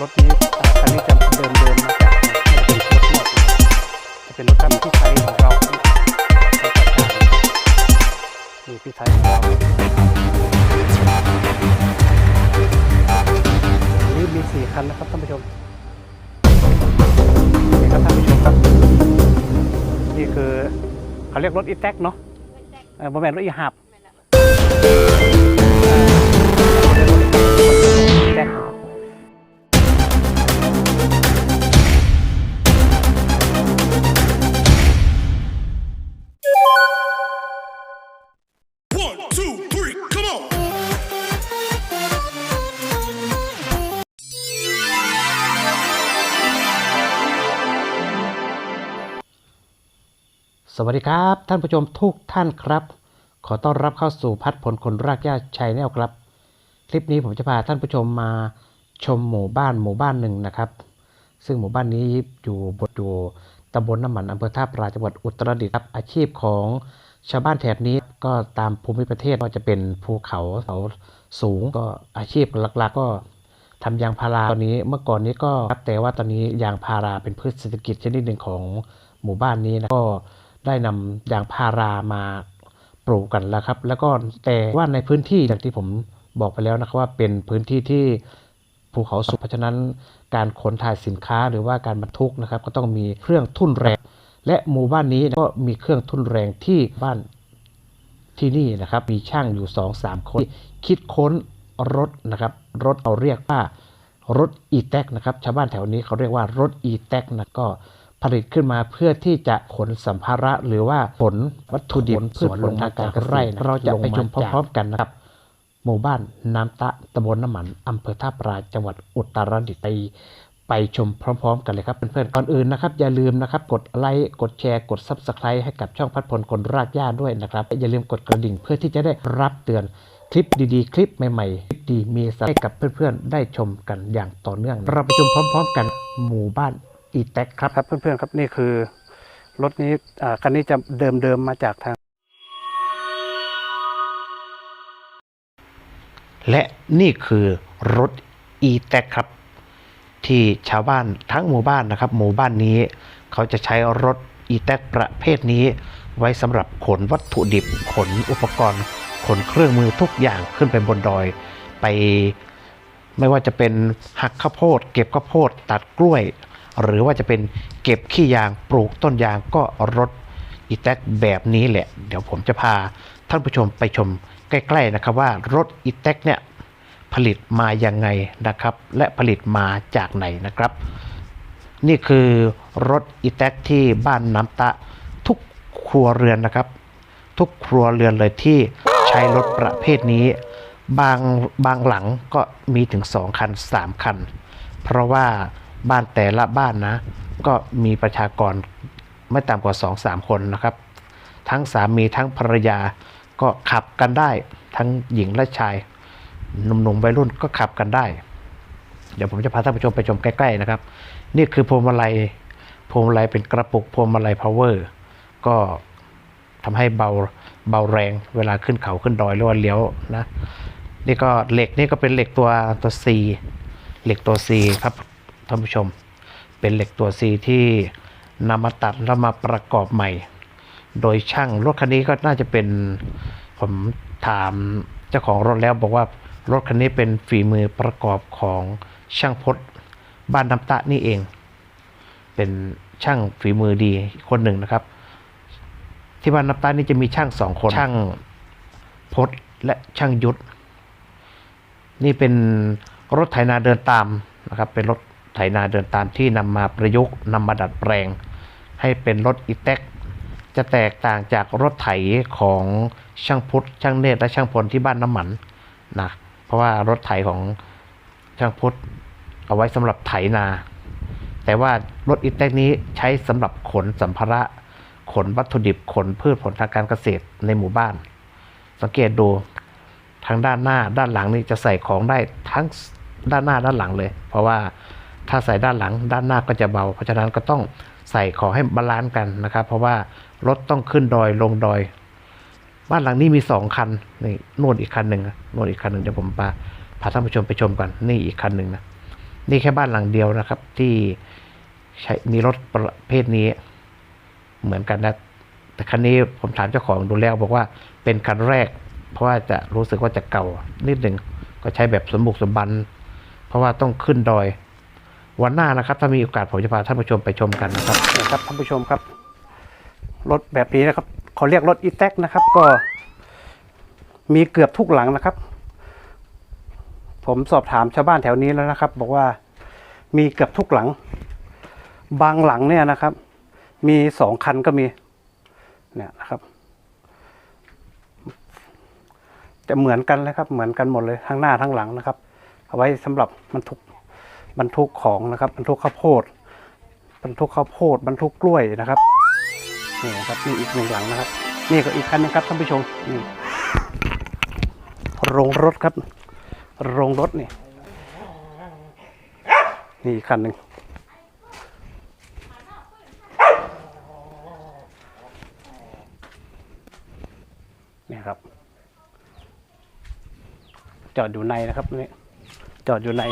รถนี้คันนี้จะเดิมเดินมาจากจะเป็นรถหมดจะเป็นรถที่ไทยของเรานี่พี่ไทยของเรานนี้มีสี่คันนะครับท่านผู้ชมนี่ครับท่านผู้ชมครับ นี่คือเขาเรียกรถอีแท็กเนาะเออบอแมนรถอีหับ สวัสดีครับท่านผู้ชมทุกท่านครับ ขอต้อนรับเข้าสู่พัดผลคนรากหญ้าชัยแนลครับ คลิปนี้ผมจะพาท่านผู้ชมมาชมหมู่บ้านหมู่บ้านหนึ่งนะครับ ซึ่งหมู่บ้านนี้อยู่บนอยู่ตำบลน้ำมันอำเภอท่าปลาจังหวัดอุตรดิตถ์ครับอาชีพของชาวบ้านแถบนี้ก็ตามภูมิประเทศก็จะเป็นภูเขาเขาสูงก็อาชีพหลักๆ ก็ทำยางพาราตอนนี้เมื่อก่อนนี้ก็รับแต่ว่าตอนนี้ยางพาราเป็นพืชเศรษฐกิจชนิดหนึ่งของหมู่บ้านนี้นะก็ ได้นำยางพารามาปลูกกันแล้วครับ แล้วก็แต่ว่าในพื้นที่อย่างที่ผมบอกไปแล้วนะครับว่าเป็นพื้นที่ที่ภูเขาสูงเพราะฉะนั้นการขนถ่ายสินค้าหรือว่าการบรรทุกนะครับ ก็ต้องมีเครื่องทุ่นแรง และหมู่บ้านนี้ก็มีเครื่องทุ่นแรงที่บ้านที่นี่นะครับมีช่างอยู่2อสามคน คิดค้นรถนะครับ รถเราเรียกว่ารถอีแท็กนะครับชาวบ้านแถวนี้เขาเรียกว่ารถอีแท็กนะก็ ผลิตขึ้นมาเพื่อที่จะขนสัมภาระหรือว่าขนวัตถุดิบพืชผลทางการเกษตรเราจะไปชมพร้อมๆกันนะครับ หมู่บ้านน้ำตะตำบลน้ำมันอำเภอท่าปราจังหวัดอุตรดิตถ์ไปไปชมพร้อมๆ กันเลยครับเพื่อนๆก่อนอื่นนะครับ อย่าลืมนะครับกดไลค์กดแชร์กด Subscribe ให้กับช่องพัดพลคนรากหญ้าด้วยนะครับและอย่าลืมกดกระดิ่งเพื่อที่จะได้รับเตือนคลิปดีๆ คลิปใหม่ๆคลิปดีมีสาระให้กับเพื่อนๆ ได้ชมกันอย่างต่อเนื่อง เราไปชมพร้อม ๆ กันหมู่บ้าน อีแท็กครับครับเพื่อนๆครับนี่คือรถนี้คันนี้จะเดิมๆมาจากทาง และนี่คือรถ e t a c ครับ ที่ชาวบ้านทั้งหมู่บ้านนะครับ หมู่บ้านนี้เขาจะใช้รถ e t a c ประเภทนี้ ไว้สำหรับขนวัตถุดิบขนอุปกรณ์ ขนเครื่องมือทุกอย่างขึ้นไปบนดอยไปไม่ว่าจะเป็นหักข้าวโพด เก็บข้าวโพด ตัดกล้วย หรือว่าจะเป็นเก็บขี้ยางปลูกต้นยางก็รถอีแท็กแบบนี้แหละ เดี๋ยวผมจะพาท่านผู้ชมไปชมใกล้ๆนะครับว่ารถอีแท็กเนี่ยผลิตมายังไงนะครับ และผลิตมาจากไหนนะครับ นี่คือรถอีแท็กที่บ้านน้ำตะทุกครัวเรือนนะครับ ทุกครัวเรือนเลยที่ใช้รถประเภทนี้ บางบางหลังก็มีถึง 2 คัน 3 คัน เพราะว่า บ้านแต่ละบ้านนะ ก็มีประชากรไม่ต่ำกว่า 2-3 คนนะครับ ทั้งสามีทั้งภรรยาก็ขับกันได้ ทั้งหญิงและชายหนุ่มๆวัยรุ่นก็ขับกันได้ เดี๋ยวผมจะพาท่านผู้ชมไปชมใกล้ๆนะครับ นี่คือพวงมาลัยพวงมาลัยเป็นกระปุกพวงมาลัยพาวเวอร์ก็ทำให้เบาเบาแรงเวลาขึ้นเขาขึ้นดอยหรือว่าเลี้ยวนะนี่ก็เหล็กนี่ก็เป็นเหล็กตัวตัว C เหล็กตัว C ครับ ท่านผู้ชม เป็นเหล็กตัว C ที่นำมาตัดแล้วมาประกอบใหม่ โดยช่างรถคันนี้ก็น่าจะเป็นผมถามเจ้าของรถแล้วบอกว่ารถคันนี้เป็นฝีมือประกอบของช่างพศบ้านน้ำตะนี่เอง เป็นช่างฝีมือดีคนหนึ่งนะครับ ที่บ้านน้ำตานี่จะมีช่างสองคน ช่างพศและช่างยุทธนี่เป็นรถไถนาเดินตามนะครับ เป็นรถ ไถนาเดินตามที่นำมาประยุกต์นำมาดัดแปลง ให้เป็นรถอีแท็กจะแตกต่างจากรถไถของช่างพุทธช่างเนตรและช่างพลที่บ้านน้ำมันนะเพราะว่ารถไถของช่างพุทธเอาไว้สำหรับไถนา แต่ว่ารถอีแท็กนี้ใช้สำหรับขนสัมภาระขนวัตถุดิบขนพืชผลทางการเกษตรในหมู่บ้าน สังเกตดูทางด้านหน้าด้านหลังนี่จะใส่ของได้ทั้งด้านหน้าด้านหลังเลย เพราะว่า ถ้าใส่ด้านหลังด้านหน้าก็จะเบา เพราะฉะนั้นก็ต้องใส่ขอให้บาลานซ์กันนะครับ เพราะว่ารถต้องขึ้นดอยลงดอย บ้านหลังนี้มีสองคันนี่นู่นอีกคันหนึ่งนะนู่นอีกคันหนึ่งเดี๋ยวผมพาพาท่านผู้ชมไปชมกันนี่อีกคันหนึ่งนะนี่แค่บ้านหลังเดียวนะครับ ที่ใช้มีรถประเภทนี้เหมือนกันนะแต่คันนี้ผมถามเจ้าของดูแล้วบอกว่าเป็นคันแรก เพราะว่าจะรู้สึกว่าจะเก่านิดหนึ่งก็ใช้แบบสมบุกสมบัน เพราะว่าต้องขึ้นดอย วันหน้านะครับ ถ้ามีโอกาสผมจะพาท่านผู้ชมไปชมกันนะครับนะครับท่านผู้ชมครับ รถแบบนี้นะครับเขาเรียกรถอีแท็กนะครับ ก็มีเกือบทุกหลังนะครับ ผมสอบถามชาวบ้านแถวนี้แล้วนะครับ บอกว่ามีเกือบทุกหลัง บางหลังเนี่ยนะครับ มีสองคันก็มีเนี่ยนะครับแต่เหมือนกันเลยครับ เหมือนกันหมดเลยทั้งหน้าทั้งหลังนะครับ เอาไว้สำหรับบรรทุก บรรทุกของนะครับบรรทุกข้าวโพดบรรทุกข้าวโพดบรรทุกกล้วยนะครับนี่นะครับนี่อีกหนึ่งหลังนะครับ นี่ก็อีกคันหนึงครับท่านผู้ชมนี่โรงรถครับ โรงรถนี่นี่อีกคันหนึ่งนี่ครับ จอดอยู่ในนะครับนี่จอดอยู่ใน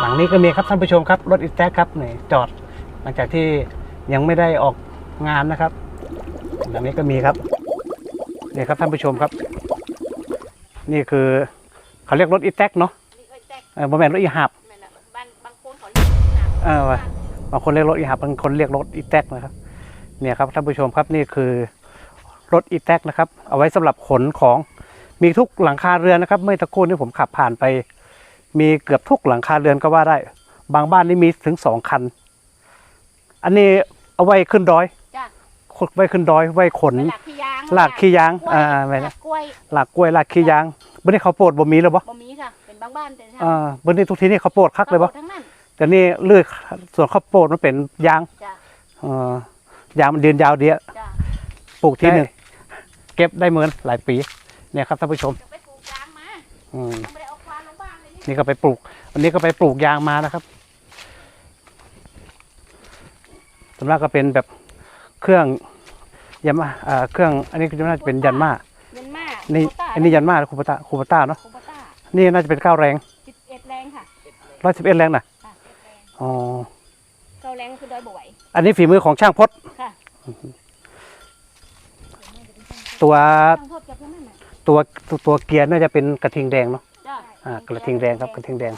หลังนี้ก็มีครับท่านผู้ชมครับรถอีแท็กครับนี่จอด หลังจากที่ยังไม่ได้ออกงานนะครับ หลังนี้ก็มีครับนี่ครับท่านผู้ชมครับ นี่คือเขาเรียกรถอีแท็กเนาะนี่เอ้ยแจ็คเออบ่แม่นรถอีหับแม่นน่ะบางบางคนเขาเรียกหนักเออว่ะบางคนเรียกรถอีหับบางคนเรียกรถอีแท็กนะครับ เนี่ยครับท่านผู้ชมครับนี่คือรถอีแท็กนะครับ เอาไว้สำหรับขนของมีทุกหลังคาเรือนนะครับ เมื่อตะโกนที่ผมขับผ่านไป มีเกือบทุกหลังคาเรือนก็ว่าได้ บางบ้านนี่มีถึงสองคัน อันนี้เอาไว้ขึ้นดอยจ้ะไว้ขึ้นดอยไว้ขนไปหลักขี้ยางหลากขี้ยางกล้วยอ่าไปหนะลักกล้วยหลากกล้วยหลากขี้ยางบนนี้เขาวโปดบ่มีแล้วบ่บ่มีค่ะ เป็นบางบ้านแต่อ่าบนนี้ทุกทีนี่เขาวโปดคักเลยบ่ทั้งนั้นแต่นี่เลือกส่วนข้าวโพดมันเป็นยางจ้ะเอ่อยางมันเดือนยาวเดียวจ้ะปลูกทีหนึ่งเก็บได้เหมือนหลายปีเนี่ยครับท่านผู้ชมจะไปปลูกยางมาอืมยังไม่ได้เอาควา นลงบ้านเลยนี่นี่ก็ไปปลูก วันนี้ก็ไปปลูกยางมานะครับส่วนมากก็เป็นแบบเครื่องยามาอ่าเครื่อง อันนี้ก็น่าจะเป็นยันมาเย็นมากนี่โควต้าอันนี้ยันมาคูปต้าคูปต้าเนาะโควต้านี่น่าจะเป็นเก้าแรงสิบเอ็ดแรงค่ะร้อยสิบเอ็ดแรงน่ะค่ะเอ็ดแรงอ๋อเก้าแรงคือดอยบ่ไหวอันนี้ฝีมือของช่างพดค่ะตัวต้องโทษกับเพื่อนนั่นน่ะตัวตัวตัวเกียร์น่าจะเป็นกระทิงแดงเนาะจ้ะ อ่ากระทิงแดงครับกระทิงแดง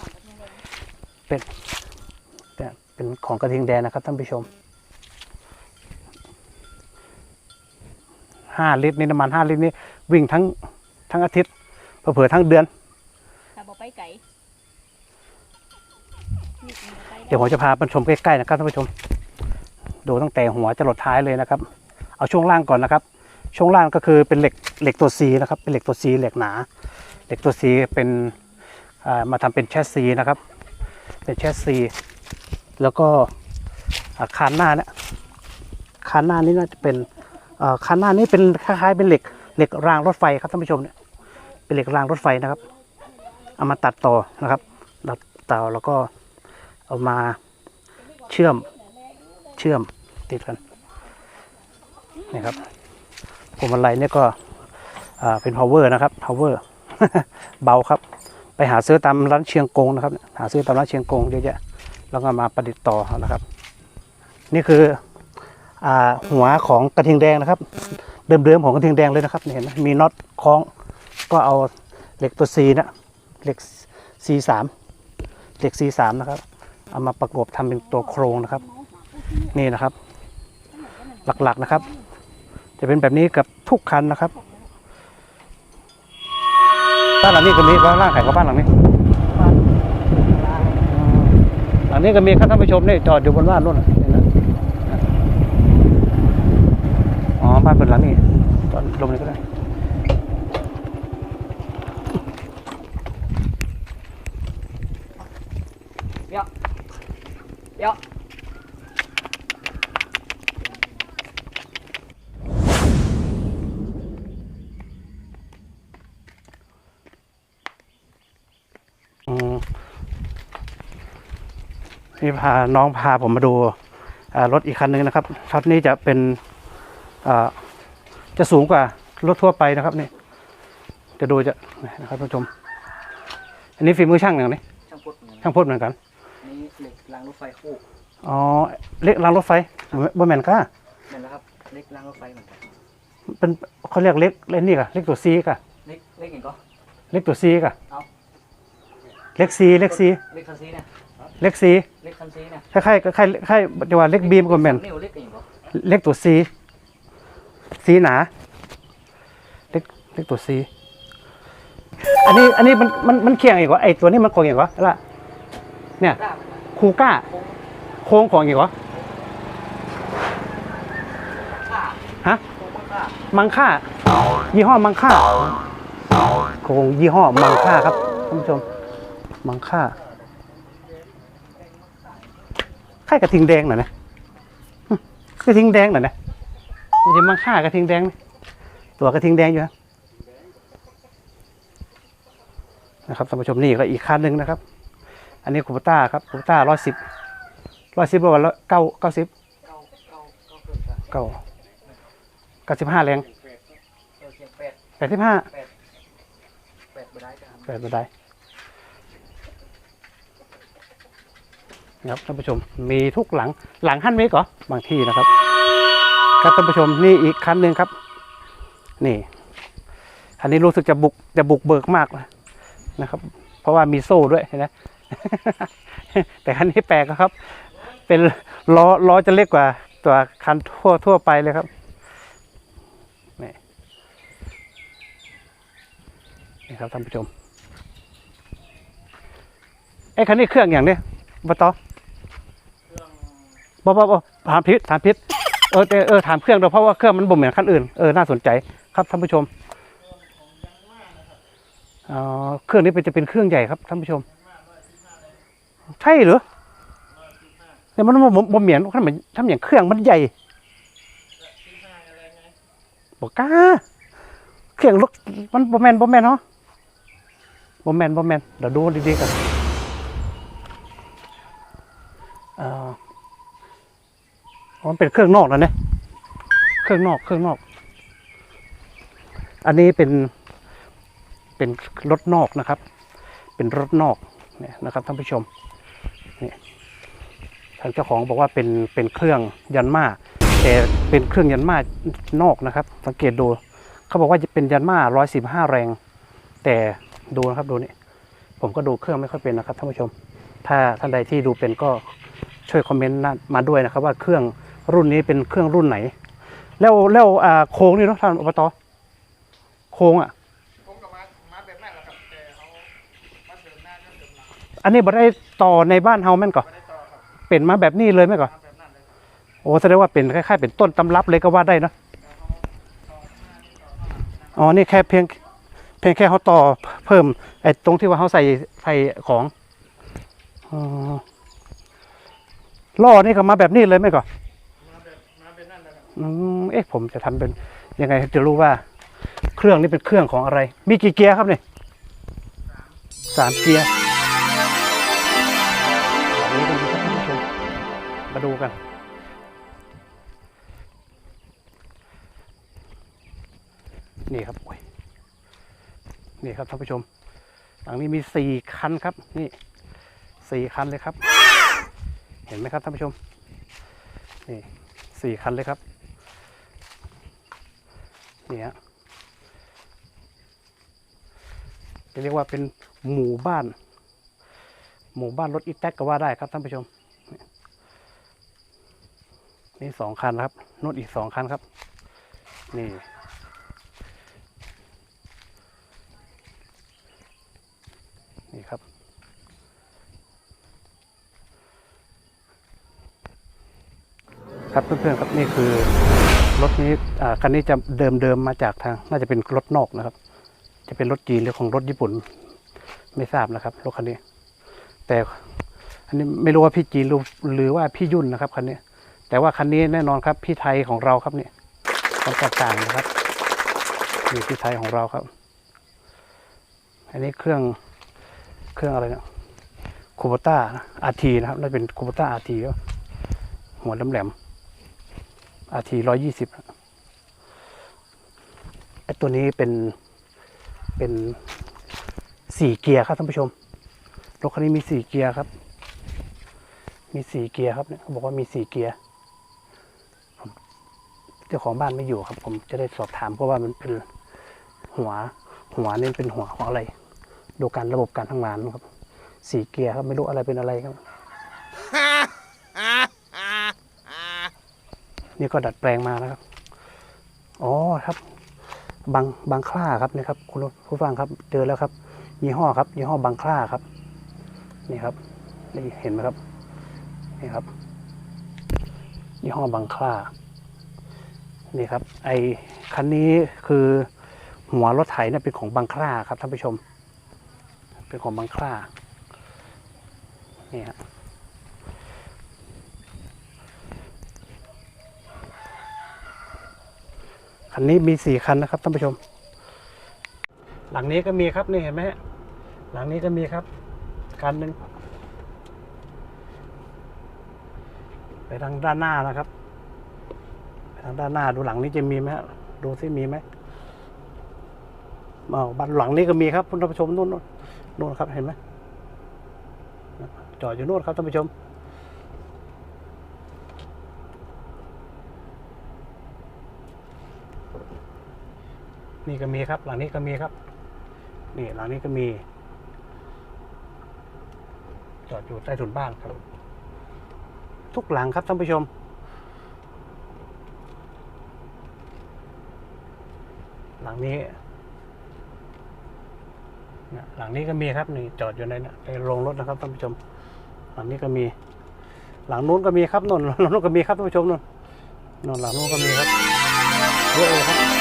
เนี่ยเป็นของกระทิงแดงนะครับท่านผู้ชมห้าลิตรนี่น้ำมันห้าลิตรนี่วิ่งทั้งทั้งอาทิตย์เผื่อๆทั้งเดือนถ้าบ่ไปไก่นี่มันบ่ไปเดี๋ยวผมจะพาไปชมใกล้ๆนะครับท่านผู้ชม ดูตั้งแต่หัวจะหลดท้ายเลยนะครับ เอาช่วงล่างก่อนนะครับ ช่วงล่างก็คือเป็นเหล็กเหล็กตัวซีนะครับ เป็นเหล็กตัวซีเหล็กหนา เหล็กตัวซีเป็นอ่า มาทำเป็นแชสซีนะครับ เป็นแชสซี แล้วก็คานหน้าเนี่ยคานหน้านี่น่าจะเป็นคานหน้านี่เป็นคล้ายๆเป็นเหล็กเหล็กรางรถไฟครับท่านผู้ชมเนี่ยเป็นเหล็กรางรถไฟนะครับ เอามาตัดต่อนะครับตัดต่อแล้วก็เอามาเชื่อมเชื่อมติดกันนี่ครับพวงมาลัยเนี่ยก็เป็น power นะครับ power เบาครับ หาซื้อตามร้านเชียงกงนะครับ หาซื้อตามร้านเชียงกงเยอะแยะแล้วก็มาประดิษฐ์ต่อนะครับ นี่คืออหัวของกระทิงแดงนะครับ เดิมๆของกระทิงแดงเลยนะครับเห็นไหมมีน็อตคล้องก็เอาเหล็กตัว C นะเหล็ก C3 เหล็ก C3 นะครับ เอามาประกบทำเป็นตัวโครงนะครับ นี่นะครับ หลักๆนะครับ จะเป็นแบบนี้กับทุกคันนะครับ บ้านหลังนี้ก็มีบ้านล่างขายกับบ้านหลังนี้หลังนี้ก็มีครับท่านผู้ชมนี่จอดอยู่บนบ้านนู่นนะนะอ๋อบ้านเป็นหลังนี้จอดลงเลยก็ได้ยวเดี๋ยว อืม นี่พาน้องพาผมมาดูอ่ารถอีกคันหนึ่งนะครับรถนี้จะเป็นอ่าจะสูงกว่ารถทั่วไปนะครับนี่จะดูจะนะครับท่านผู้ชม อันนี้ฝีมือช่างอย่างนี้ช่างพุทธนะช่างพ่นเหมือนกันนี่เหล็กรางรถไฟคู่อ๋อเล็กรางรถไฟบ่แม่นก้านั่นแหละครับเล็กรางรถไฟเหมือนกันเป็นเขาเรียกเล็กเล่นนี่กะเล็กตัวซีกะเล็กเล็กอย่างก็เล็กตัวซีกะเอาเล็กซีเล็กซีเล็กคันซีเนี่ย เล็กซีเล็กคันซีเนี่ยคล้ายๆคล้ายๆคล้ายๆจะว่าเล็กบีมก็แม่นนิ้วเล็กอย่างก็เล็กตัวซีซีหนา เล็กเล็กตัวซีอันนี้อันนี้มันมันมันเคียงอีกวะไอตัวนี้มันของอีกวะละเนี่ยกล้าคูก้า โค้งของอีกวะกล้าฮะโค้งกล้ามังค่า ยี่ห้อมังค่าโครงยี่ห้อมังค่าครับท่านผู้ชม มังค่า ไข่กระทิงแดงหน่อยนะกระทิงแดงหน่อยนะมันจะมังค่ากระทิงแดง ตัวกระทิงแดงอยู่นะนะครับท่านผู้ชมนี่ก็อีกคันหนึ่งนะครับ อันนี้คูปต้าครับคูปต้าร้อยสิบร้อยสิบประมาณเก้าเก้าสิบเก้าเก้าสิบห้าแรงเออเสียงแปดแปดสิบห้าแปดบ่ได้กันเปิดมาได นะครับท่านผู้ชมมีทุกหลังหลังขั้นเมกเหรอบางที่นะครับ ครับท่านผู้ชมนี่อีกคันหนึ่งครับ นี่ อันนี้รู้สึกจะบุกจะบุกเบิกมากนะครับ เพราะว่ามีโซ่ด้วยเห็นไหมแต่คันนี้แปลกนะครับ เป็นล้อล้อจะเล็กกว่าตัวคันทั่วทั่วไปเลยครับนี่นี่ครับท่านผู้ชมไอ้คันนี้เครื่องอย่างเนี้ยบตอ บอบอบถามพิษถามพิษเออเออเออถามเครื่องด้วยเพราะว่าเครื่องมันบ่เหมือนคันอื่นเออน่าสนใจครับท่านผู้ชมอ๋อเครื่องนี้เป็นจะเป็นเครื่องใหญ่ครับท่านผู้ชม ใช่หรือแต่มันบ่บ่บ่เหมือนทำเหมือนทำอย่างเครื่องมันใหญ่บอกกล้าเครื่องรถมันบ่แมนบ่แมนเนาะบ่แมนบ่แมนเดี๋ยวดูดีๆกันเอ่อ มันเป็นเครื่องนอกแล้วเนี่ยเครื่องนอก เครื่องนอก อันนี้เป็นเป็นรถนอกนะครับ เป็นรถนอกเนี่ยนะครับท่านผู้ชมนี่ทางเจ้าของบอกว่าเป็นเป็นเครื่องยันมาแต่เป็นเครื่องยันมานอกนะครับ สังเกตดูเขาบอกว่าจะเป็นยันมาร้อยสิบห้าแรง แต่ดูนะครับดูนี่ผมก็ดูเครื่องไม่ค่อยเป็นนะครับท่านผู้ชม ถ้าท่านใดที่ดูเป็นก็ช่วยคอมเมนต์มาด้วยนะครับ ว่าเครื่อง รุ่นนี้เป็นเครื่องรุ่นไหน แล้วแล้วอ่าโค้งนี่เนาะท่านอบตโค้งอะผมกับมามาแบบนั้นแหละครับแต่เขามาเดินหน้าก็เดินหลังอันนี้บ่ได้ต่อในบ้านเฮาแม่นก่อนไม่ได้ต่อครับเป็นมาแบบนี้เลยไหมก่อนมาแบบนั้นเลยครับโอ้แสดงว่าเป็นคล้ายๆเป็นต้นตำรับเลยก็ว่าได้เนอะอ๋อนี่แค่เพียงเพียงแค่เขาต่อเพิ่มไอ้ตรงที่ว่าเขาใส่ใส่ของอ๋อล่อนี่ก็มาแบบนี้เลยไหมก่อ เอ๊ะผมจะทำเป็นยังไงจะรู้ว่า เครื่องนี้เป็นเครื่องของอะไร มีกี่เกียร์ครับเนี่ยสามเกียร์นี่กันครับท่านผู้ชมมาดูกัน นี่ครับโอ้ยนี่ครับท่านผู้ชมหลังนี้มีสี่คันครับ นี่สี่คันเลยครับ เห็นไหมครับท่านผู้ชม นี่สี่คันเลยครับ นี่ฮะจะเรียกว่าเป็นหมู่บ้าน หมู่บ้านรถอีแท็กก็ว่าได้ครับท่านผู้ชม นี่สองคันครับนู่นอีกสองคันครับ นี่นี่ครับ ครับเพื่อนๆครับนี่คือ รถนี้คันนี้จะเดิมเดิมมาจากทาง น่าจะเป็นรถนอกนะครับ จะเป็นรถจีนหรือของรถญี่ปุ่น ไม่ทราบนะครับรถคันนี้ แต่อันนี้ไม่รู้ว่าพี่จีนหรือหรือว่าพี่ยุ่นนะครับคันนี้ แต่ว่าคันนี้แน่นอนครับ พี่ไทยของเราครับเนี่ยความแตกต่างนะครับนี่พี่ไทยของเราครับ อันนี้เครื่องเครื่องอะไรนะคูปต้าอาทีนะครับน่าจะเป็นคูปต้าอาทีหัวแหลมๆ อาทีร้อยยี่สิบไอตัวนี้เป็นเป็นสี่เกียร์ครับท่านผู้ชมรถคันนี้มีสี่เกียร์ครับ มีสี่เกียร์ครับเนี่ยเขาบอกว่ามีสี่เกียร์ผมเจ้าของบ้านไม่อยู่ครับ ผมจะได้สอบถามเพราะว่ามันเป็นหัวหัวนี่เป็นหัวของอะไร ดูการระบบการทำงานครับ สี่เกียร์ครับไม่รู้อะไรเป็นอะไรครับ นี่ก็ดัดแปลงมานะครับ อ๋อครับ บางบางคล้าครับนี่ครับ คุณผู้ฟังครับ เจอแล้วครับ ยี่ห้อครับ ยี่ห้อบางคล้าครับ นี่ครับนี่เห็นไหมครับ นี่ครับ ยี่ห้อบางคล้านี่ครับ ไอคันนี้คือหัวรถไถเนี่ยเป็นของบางคล้าครับท่านผู้ชม เป็นของบางคล้านี่ครับ คันนี้มีสี่คันนะครับท่านผู้ชม หลังนี้ก็มีครับนี่เห็นไหมฮะหลังนี้ก็มีครับคันหนึ่งไปทางด้านหน้านะครับไปทางด้านหน้าดูหลังนี้จะมีไหมฮะดูซิมีไหมอ๋อบ้านหลังนี้ก็มีครับท่านผู้ชมนู่นนู่นนู่นครับเห็นไหมจอดอยู่นู่นครับท่านผู้ชม นี่ก็มีครับ หลังนี้ก็มีครับ นี่หลังนี้ก็มี จอดอยู่ใต้ถุนบ้านครับ ทุกหลังครับท่านผู้ชม หลังนี้นหลังนี้ก็มีครับนี่จอดอยู่ในในโรงรถนะครับท่านผู้ชม หลังนี้ก็มี หลังนู้นก็มีครับนนหลังนู้นก็มีครับท่านผู้ชมนนนนหลังนู้นก็มีครับเยอะเลยครับ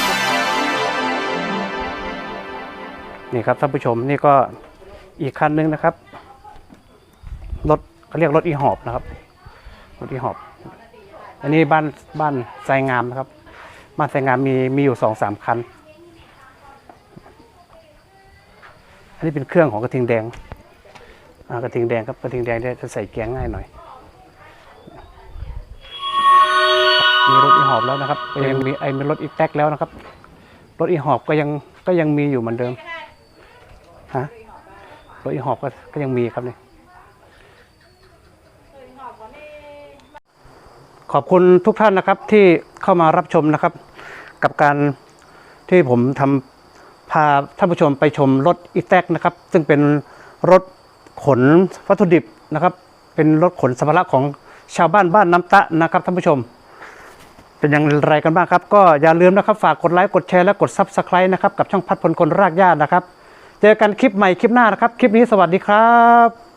นี่ครับท่านผู้ชมนี่ก็อีกคันนึงนะครับรถเขาเรียกรถอีหอบนะครับรถอีหอบ อันนี้บ้านบ้านไซงามนะครับ บ้านไซงามมีมีอยู่สองสามคัน อันนี้เป็นเครื่องของกระทิงแดงกระทิงแดงครับกระทิงแดงจะใส่แกงง่ายหน่อยมีรถอีหอบแล้วนะครับยังมีไอ้มีรถอีแท็กแล้วนะครับ รถอีหอบก็ยังก็ยังมีอยู่เหมือนเดิม ฮะรถอีหอบก็ก็ยังมีครับนี่ขอบคุณทุกท่านนะครับที่เข้ามารับชมนะครับ กับการที่ผมทำพาท่านผู้ชมไปชมรถอีแท็กนะครับ ซึ่งเป็นรถขนวัตถุดิบนะครับ เป็นรถขนสัมภาระของชาวบ้านบ้านน้ำตะนะครับท่านผู้ชม เป็นอย่างไรกันบ้างครับ ก็อย่าลืมนะครับ ฝากกดไลค์กดแชร์และกด Subscribe นะครับกับช่องพัดพลคนรากหญ้านะครับ เจอกันคลิปใหม่คลิปหน้านะครับ คลิปนี้สวัสดีครับ